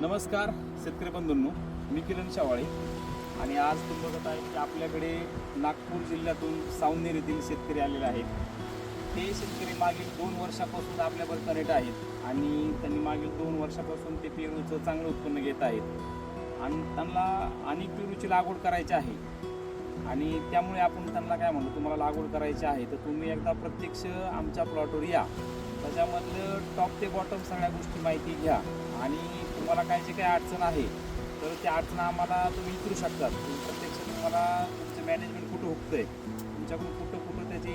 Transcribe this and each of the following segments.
नमस्कार शेतकरी बंधूंनो. मी किरण शावाळे. आणि आज तुम्ही बघत आहे की आपल्याकडे नागपूर जिल्ह्यातून सावनेर येथील शेतकरी आलेले आहेत. ते शेतकरी मागील दोन वर्षापासून आपल्यावर करेट आहेत आणि त्यांनी मागील दोन वर्षापासून ते पेरूचं चांगलं उत्पन्न घेत आहेत. आणि त्यांना अनेक पेरूची लागवड करायची आहे. आणि त्यामुळे आपण त्यांना काय म्हणतो तुम्हाला लागवड करायची आहे तर तुम्ही एकदा प्रत्यक्ष आमच्या प्लॉटवर या. त्याच्यामधलं टॉप ते बॉटम सगळ्या गोष्टी माहिती घ्या. आणि तुम्हाला काय जे काही अडचण आहे तर त्या अडचण आम्हाला तुम्ही विचारू शकतात प्रत्यक्ष तुम्हाला तुमचं मॅनेजमेंट कुठं हुकतंय तुमच्याकडून कुठं कुठं त्याची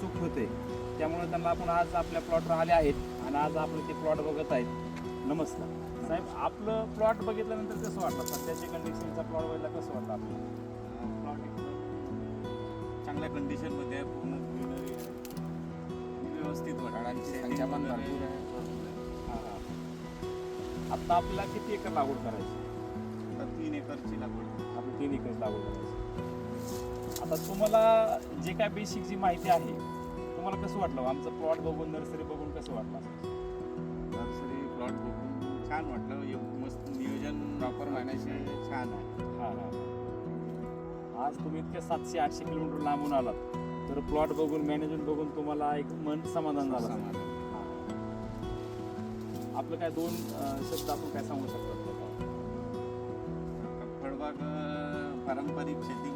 चूक होते त्यामुळे त्यांना आपण आज आपल्या प्लॉटवर आले आहेत आणि आज आपण ते प्लॉट बघत आहेत. नमस्कार. साहेब आपलं प्लॉट बघितल्यानंतर कसं वाटलं सध्याच्या कंडिशनचा प्लॉट बघितला कसं वाटलं आपल्याला प्लॉट एकदम चांगल्या कंडिशनमध्ये आहे पूर्ण ग्रीनरी आहे व्यवस्थित Setting संख्या पण भरपूर आहे. आता आपल्याला किती एकर लागवड करायची? आता तीन एकरची लागवड. आपण तीन एकर लागवड करायची. आता तुम्हाला जे काय बेसिक जी माहिती आहे तुम्हाला कसं वाटलं? आमचं प्लॉट बघून नर्सरी बघून कसं वाटलं नर्सरी प्लॉट बघून छान वाटलं. मस्त नियोजन Proper management. छान आहे. हां हां. आज तुम्ही इतके सातशे आठशे किलोमीटर लांबून आलात. तर प्लॉट बघून मॅनेजमेंट बघून तुम्हाला एक मन समाधान झालं. समाधान. आपलं काय दोन शब्द आपण काय सांगू शकतो? फळबाग पारंपरिक शेती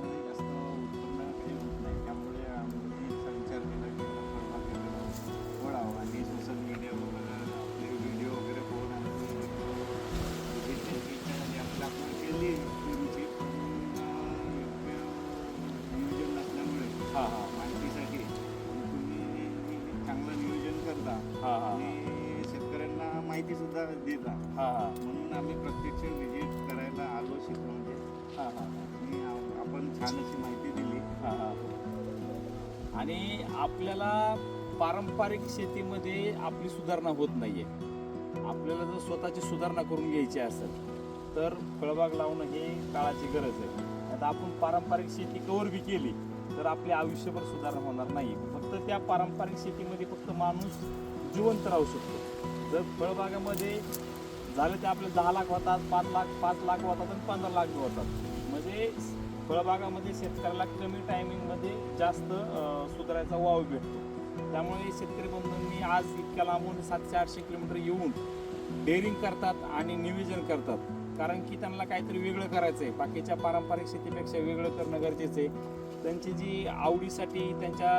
माहिती सुद्धा देता. हां हां. म्हणून आम्ही प्रत्यक्ष व्हिजिट करायला आलो शिकवणे हां हां. आणि आ- आपण छान अशी माहिती दिली. हा, हा. आणि आपल्याला पारंपरिक शेतीमध्ये आपली सुधारणा होत नाहीये. आपल्याला जर स्वतःची सुधारणा करून घ्यायची असेल तर फळबाग लावणं हे काळाची गरज आहे. आता आपण पारंपरिक शेती कवर बी केली तर आपली आयुष्यभर सुधारणा होणार नाही. फक्त त्या पारंपरिक शेतीमध्ये फक्त माणूस जिवंत राहू शकतो. जर फळबागामध्ये झालं ते आपले दहा लाख होतात पाच लाख पाच लाख होतात आणि पंधरा लाख होतात. म्हणजे फळबागामध्ये शेतकऱ्याला कमी टायमिंगमध्ये जास्त सुधारायचा वाव भेटतो. त्यामुळे शेतकरी बंधूंनी आज इतक्या लांबून सातशे आठशे किलोमीटर येऊन डेअरिंग करतात आणि नियोजन करतात. कारण की त्यांना काहीतरी वेगळं करायचं आहे बाकीच्या पारंपरिक शेतीपेक्षा वेगळं करणं गरजेचं आहे त्यांची जी आवडीसाठी त्यांच्या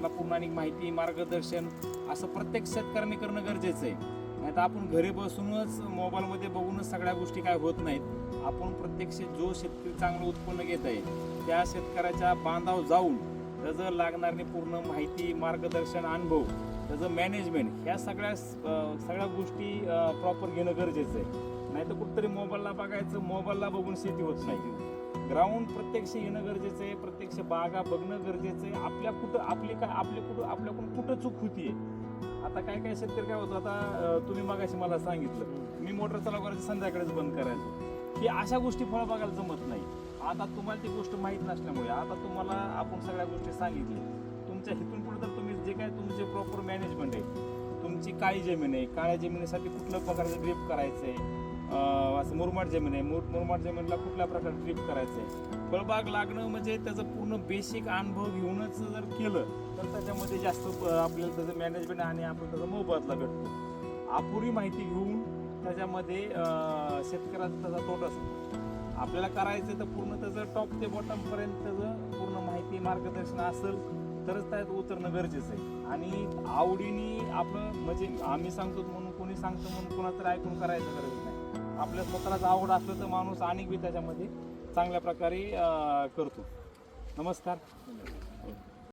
त्यांना पूर्णानिक माहिती मार्गदर्शन असं प्रत्येक शेतकऱ्यांनी करणं गरजेचं आहे. नाही तर आपण घरी बसूनच मोबाईलमध्ये बघूनच सगळ्या गोष्टी काय होत नाहीत. आपण प्रत्यक्ष जो शेतकरी चांगलं उत्पन्न घेत आहे त्या शेतकऱ्याच्या बांधाव जाऊन त्याचं लागणारी पूर्ण माहिती मार्गदर्शन अनुभव त्याचं मॅनेजमेंट ह्या सगळ्या सगळ्या गोष्टी प्रॉपर घेणं गरजेचं आहे. नाही तर कुठंतरी मोबाईलला बघायचं मोबाईलला बघून शेती होत नाही. ग्राउंड प्रत्यक्ष येणं गरजेचं आहे प्रत्यक्ष बागा बघणं गरजेचं आहे. आपल्या कुठं आपली काय आपली कुठं आपल्याकडून कुठं चूक होतीये? आता काय काय शेतकरी काय होतं? आता तुम्ही मगाशी मला सांगितलं मी मोटर चालू करायचं संध्याकाळीच बंद करायचं. की अशा गोष्टी फळ बघायला जमत नाही. आता तुम्हाला ती गोष्ट माहीत नसल्यामुळे आता तुम्हाला आपण सगळ्या गोष्टी सांगितल्या. तुमच्या हिथून पुढे तर तुम्ही जे काय तुमचे प्रॉपर मॅनेजमेंट आहे तुमची काळी जमीन आहे काळ्या जमिनीसाठी कुठल्या प्रकारचं ड्रिप करायचं आहे असं मुरमाड जमीन आहे. मुर मुरमाड जमिनीला कुठल्या प्रकारे ट्रिप करायचं आहे फळबाग लागणं म्हणजे त्याचं पूर्ण बेसिक अनुभव घेऊनच जर केलं तर त्याच्यामध्ये जास्त आपल्याला त्याचं मॅनेजमेंट आणि आपण त्याचा मोबदला भेटतो अपुरी माहिती घेऊन त्याच्यामध्ये शेतकऱ्याचा त्याचा तोटा असतो. आपल्याला करायचं तर पूर्ण त्याचं टॉप ते बॉटमपर्यंत त्याचं पूर्ण माहिती मार्गदर्शन असेल तरच त्यात उतरणं गरजेचं आहे. आणि आवडीने आपलं म्हणजे आम्ही सांगतो म्हणून कोणी सांगतो म्हणून कोणाचं ऐकून करायचं गरज नाही. आपल्या स्वतःलाच आवड असलं तर माणूस अनेक बी त्याच्यामध्ये चांगल्या प्रकारे करतो. नमस्कार.